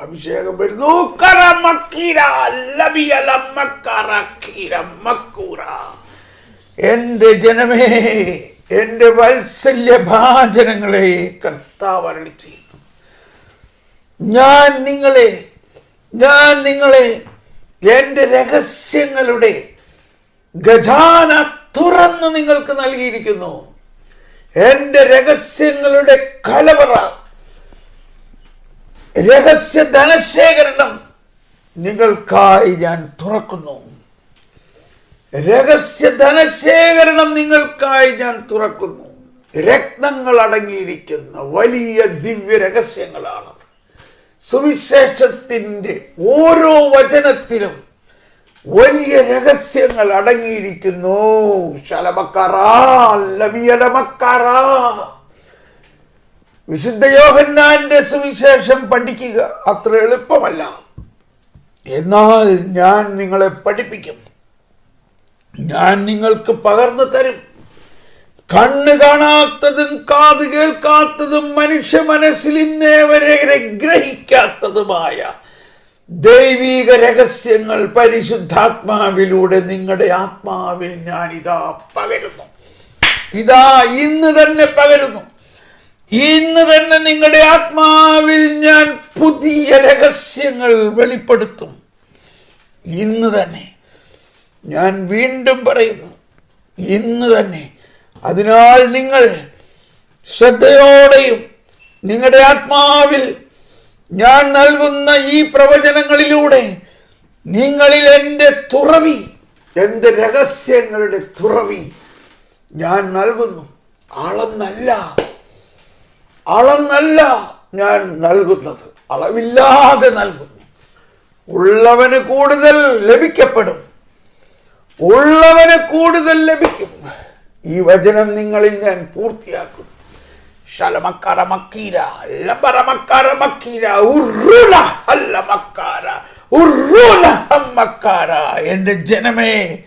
അഭിഷേകം വരുന്നു. എന്റെ ജനമേ എന്റെ വത്സല്യ ഭാചനങ്ങളെ കർത്താവ് അരുളി ചെയ്യുന്നു. ഞാൻ നിങ്ങളെ ഞാൻ നിങ്ങളെ എന്റെ രഹസ്യങ്ങളുടെ ഗജാന തുറന്ന് നിങ്ങൾക്ക് നൽകിയിരിക്കുന്നു. എന്റെ രഹസ്യങ്ങളുടെ കലവറ രഹസ്യ ധനശേഖരണം. നിങ്ങൾക്കായി ഞാൻ തുറക്കുന്നു. രഹസ്യ ധനശേഖരണം നിങ്ങൾക്കായി ഞാൻ തുറക്കുന്നു. രക്തങ്ങൾ അടങ്ങിയിരിക്കുന്ന വലിയ ദിവ്യ രഹസ്യങ്ങളാണത്. സുവിശേഷത്തിന്റെ ഓരോ വചനത്തിലും വലിയ രഹസ്യങ്ങൾ അടങ്ങിയിരിക്കുന്നു. ശലമക്കാറാ ലവിയലമക്കാറാ. വിശുദ്ധ യോഹന്നാന്റെ സുവിശേഷം പഠിക്കുക അത്ര എളുപ്പമല്ല. എന്നാൽ ഞാൻ നിങ്ങളെ പഠിപ്പിക്കും. ഞാൻ നിങ്ങൾക്ക് പകർന്നു തരും. കണ്ണ് കാണാത്തതും കാത് കേൾക്കാത്തതും മനുഷ്യ മനസ്സിൽ ഇന്നേ വരെ ഗ്രഹിക്കാത്തതുമായ ദൈവീക രഹസ്യങ്ങൾ പരിശുദ്ധാത്മാവിലൂടെ നിങ്ങളുടെ ആത്മാവിൽ ഞാൻ ഇതാ പകരുന്നു. ഇതാ ഇന്ന് തന്നെ പകരുന്നു. ഇന്ന് തന്നെ നിങ്ങളുടെ ആത്മാവിൽ ഞാൻ പുതിയ രഹസ്യങ്ങൾ വെളിപ്പെടുത്തും. ഇന്ന് തന്നെ ഞാൻ വീണ്ടും പറയുന്നു ഇന്ന് തന്നെ അതിനാൽ നിങ്ങൾ ശ്രദ്ധയോടെയും നിങ്ങളുടെ ആത്മാവിൽ ഞാൻ നൽകുന്ന ഈ പ്രവചനങ്ങളിലൂടെ നിങ്ങളിൽ എന്റെ തുറവി എന്റെ രഹസ്യങ്ങളുടെ തുറവി ഞാൻ നൽകുന്നു. അളന്നല്ല അളന്നല്ല ഞാൻ നൽകുന്നത്. അളവില്ലാതെ നൽകുന്നു. ഉള്ളവന് കൂടുതൽ ലഭിക്കപ്പെടും. ഉള്ളവന് കൂടുതൽ ലഭിക്കും. ഈ വചനം നിങ്ങളിൽ ഞാൻ പൂർത്തിയാക്കും എന്റെ ജനമേ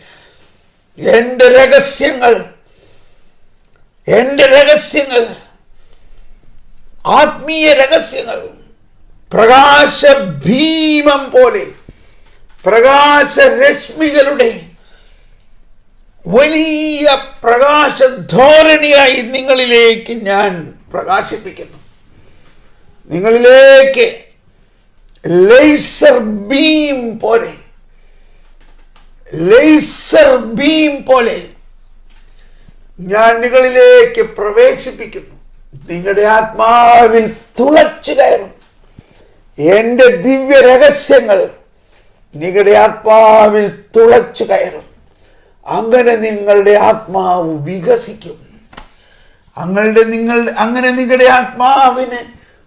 എന്റെ രഹസ്യങ്ങൾ എന്റെ രഹസ്യങ്ങൾ ആത്മീയ രഹസ്യങ്ങൾ. പ്രകാശ ഭീമം പോലെ പ്രകാശ രശ്മികളുടെ വലിയ പ്രകാശ ധോരണിയായി നിങ്ങളിലേക്ക് ഞാൻ പ്രകാശിപ്പിക്കുന്നു. നിങ്ങളിലേക്ക് ലേസർ ബീം പോലെ ലേസർ ബീം പോലെ ഞാൻ നിങ്ങളിലേക്ക് പ്രവേശിപ്പിക്കുന്നു. നിങ്ങളുടെ ആത്മാവിൽ തുളച്ചു കയറും. എന്റെ ദിവ്യ രഹസ്യങ്ങൾ നിങ്ങളുടെ ആത്മാവിൽ തുളച്ചു കയറും. അങ്ങനെ നിങ്ങളുടെ ആത്മാവ് വികസിക്കും. അങ്ങനെ നിങ്ങൾ അങ്ങനെ നിങ്ങളുടെ ആത്മാവിന്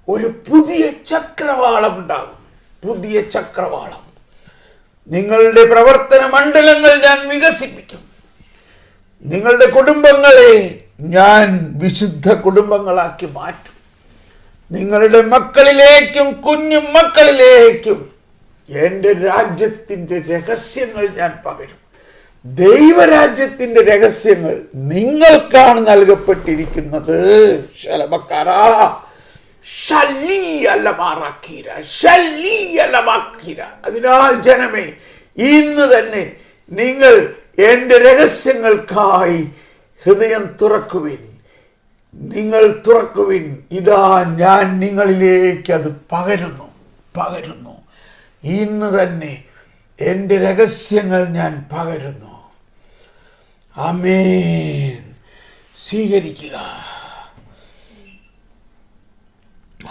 ഒരു പുതിയ ചക്രവാളം ഉണ്ടാകും. പുതിയ ചക്രവാളം. നിങ്ങളുടെ പ്രവർത്തന മണ്ഡലങ്ങൾ ഞാൻ വികസിപ്പിക്കും. നിങ്ങളുടെ കുടുംബങ്ങളെ ഞാൻ വിശുദ്ധ കുടുംബങ്ങളാക്കി മാറ്റും. നിങ്ങളുടെ മക്കളിലേക്കും കുഞ്ഞു മക്കളിലേക്കും എന്റെ രാജ്യത്തിന്റെ രഹസ്യങ്ങൾ ഞാൻ പകരും. ദൈവരാജ്യത്തിന്റെ രഹസ്യങ്ങൾ നിങ്ങൾക്കാണ് നൽകപ്പെട്ടിരിക്കുന്നത്. അതിനാൽ ജനമേ ഇന്ന് തന്നെ നിങ്ങൾ എന്റെ രഹസ്യങ്ങൾക്കായി ഹൃദയം തുറക്കുവിൻ. നിങ്ങൾ തുറക്കുവിൻ. ഇതാ ഞാൻ നിങ്ങളിലേക്ക് അത് പകരുന്നു പകരുന്നു. ഇന്ന് തന്നെ എന്റെ രഹസ്യങ്ങൾ ഞാൻ പകരുന്നു. അമേൻ സ്വീകരിക്കുക.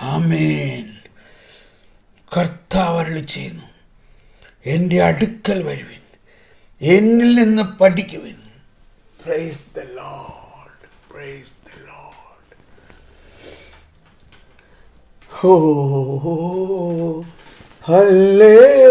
ആമേൻ. കർത്താവ് അരളി ചെയ്യുന്നു. എന്റെ അടുക്കൽ വരുവിൻ. എന്നിൽ നിന്ന് പഠിക്കുവിൻ. Praise the Lord. Praise the Lord. Oh, hallelujah.